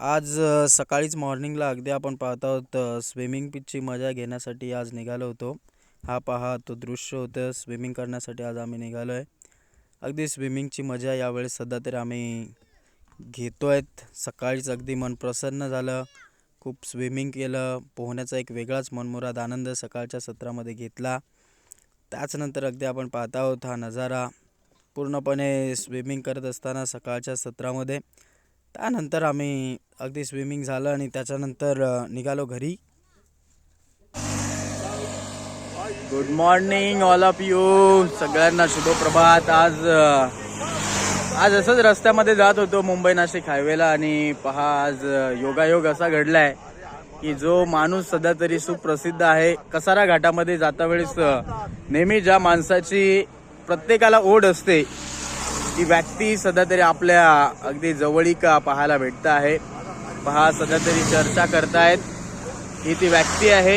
आज सकाळीच मॉर्निंगला अगदी आपण पाहत आहोत स्विमिंग पिचची मजा घेण्यासाठी आज निघालो होतो. हा पहा तो दृश्य होतं. स्विमिंग करण्यासाठी आज आम्ही निघालो आहे अगदी स्विमिंगची मजा यावेळेस सध्या तरी आम्ही घेतो आहेत सकाळीच अगदी मन प्रसन्न झालं. खूप स्विमिंग केलं. पोहण्याचा एक वेगळाच मनमुराद आनंद सकाळच्या सत्रामध्ये घेतला. त्याचनंतर अगदी आपण पाहत आहोत हा नजारा. पूर्णपणे स्विमिंग करत असताना सकाळच्या सत्रामध्ये. त्यानंतर आम्ही अगदी स्विमिंग झालं आणि त्याच्यानंतर निघालो घरी. Good morning all of you सगळ्यांना शुभप्रभात. आज आज असंच रस्त्यामध्ये जात होतो मुंबई नाशिक हायवेला आणि पहा आज योगायोग असा घडलाय की जो माणूस सध्या तरी सुप्रसिद्ध आहे. कसारा घाटामध्ये जाता वेळेस नेहमी ज्या माणसाची प्रत्येकाला ओढ असते ती व्यक्ती सध्या तरी आपल्या अगदी जवळीक पाहायला भेटत आहे. पहा सध्या तरी चर्चा करतायत. ही ती व्यक्ती आहे.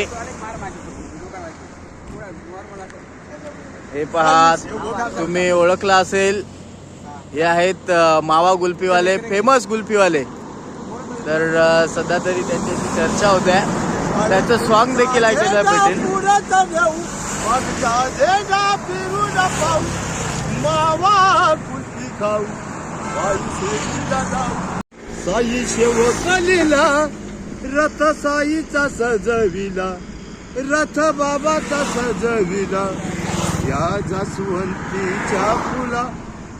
हे पहा तुम्ही ओळखला असेल. हे आहेत मावा गुल्फीवाले फेमस गुल्फीवाले. तर सध्या तरी त्यांच्याशी चर्चा होत्या त्यांचं सॉन्ग देखील ऐकायला भेटेल. साई शेवकलीला रथ साईचा सजविला रथ बाबाचा सजविला. या जासवंतीच्या फुला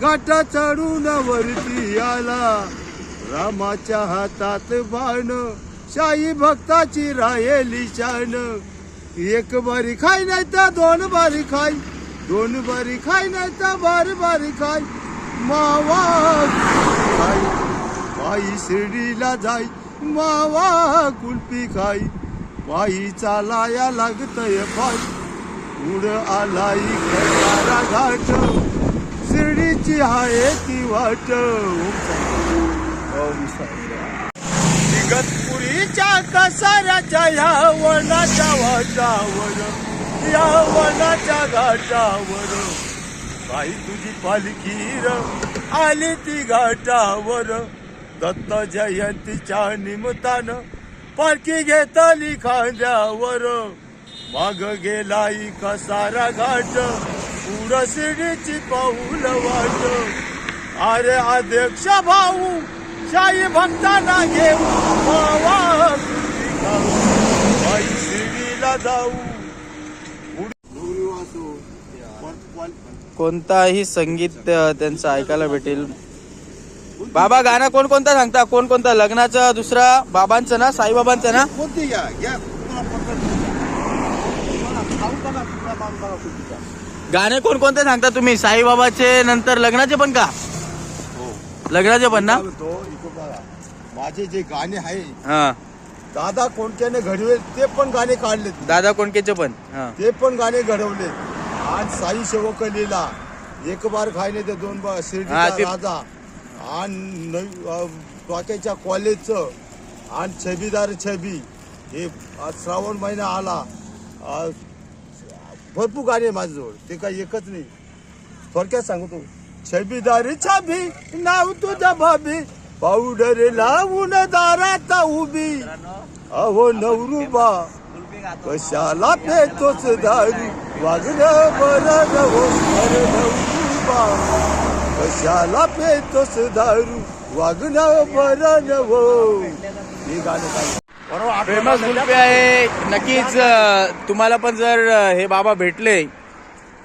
गाठा चढून वरती आला. रामाच्या हातात बाण शाही भक्ताची राहेली शान. एक बारी खाय नाही तर दोन बारी खाय दोन बारी खाय नाही तर बारी बारी खाय. मावा खाय. पायी शिर्डीला जाई मावा कुल्फी खाई. पायी चालाया लागतय पाय. उड आलाई खंडारा घाट. शिर्डीची आहे ती वाट. ओम इगतपुरीच्या कसाऱ्याच्या ह्या वनाच्या वाटावर या वनाच्या घाटावर. काही तुझी पालखी आली ती घाटावर. दत्त जयंतीच्या निमित्तानं पालखी घेतली खांद्यावर. माग गेलाई कसारा घाट पुरशिडीची पाऊल वाट. अरे अध्यक्ष भाऊ शाही भक्तांना घेऊ बाई शिर्डीला जाऊ. कोणताही संगीत त्यांचं ऐकायला भेटेल. बाबा गाणं कोण कोणता सांगता? कोण कोणता लग्नाचं दुसरा बाबांचं ना साईबाबांचं ना? कोणती? घ्या घ्या तुम्हाला पसंत तुम्हाला खाऊ का ना? तुला मान बघा कुठली का गाणे कोण कोणते सांगता तुम्ही? साईबाबाचे नंतर लग्नाचे पण का? हो. लग्नाचे पण ना? बघा. माझे जे गाणे आहे हा. दादा कोणत्याने घडवे ते पण गाणे काढलेत. दादा कोणकेचे पण? हा. ते पण गाणे घडवले आज साई सेवक लिहिला एक बार खायने ते दोन बार हा, शिर्डीचा ते- राजा. आणि नवी अ, कॉलेजचं आणि छबीदार छबी हे श्रावण महिना आला भरपूर गाणी आहे माझ्याजवळ. ते काय एकच नाही. थोडक्यात सांगतो छबीदारी छबी नाव तुझा भाभी पावडर लावून दारात उभी. अहो नवरुबा कशाला पेतोच दारू? वाजलं बरं नवो अरे नवरुबा कशाला पेतोस दारू? वागणं बरं नवो हे गाणं काय? फेमस गुलपे आहे. नक्कीच तुम्हाला पण जर हे बाबा भेटले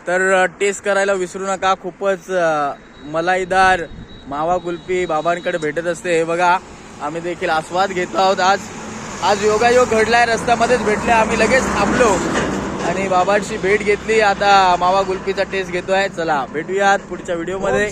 तर टेस्ट करायला विसरू नका. खूपच मलाईदार मावा कुल्फी बाबांकडे भेटत असते. हे बघा आम्ही देखील आस्वाद घेतो आहोत. आज आज योगायोग घडलाय. रस्त्यामध्येच भेटले. आम्ही लगेच थांबलो. आणि बाबांची भेट घेतली. आता मावा गुलपीचा टेस्ट घेतोय. चला भेटूयात पुढच्या व्हिडिओमध्ये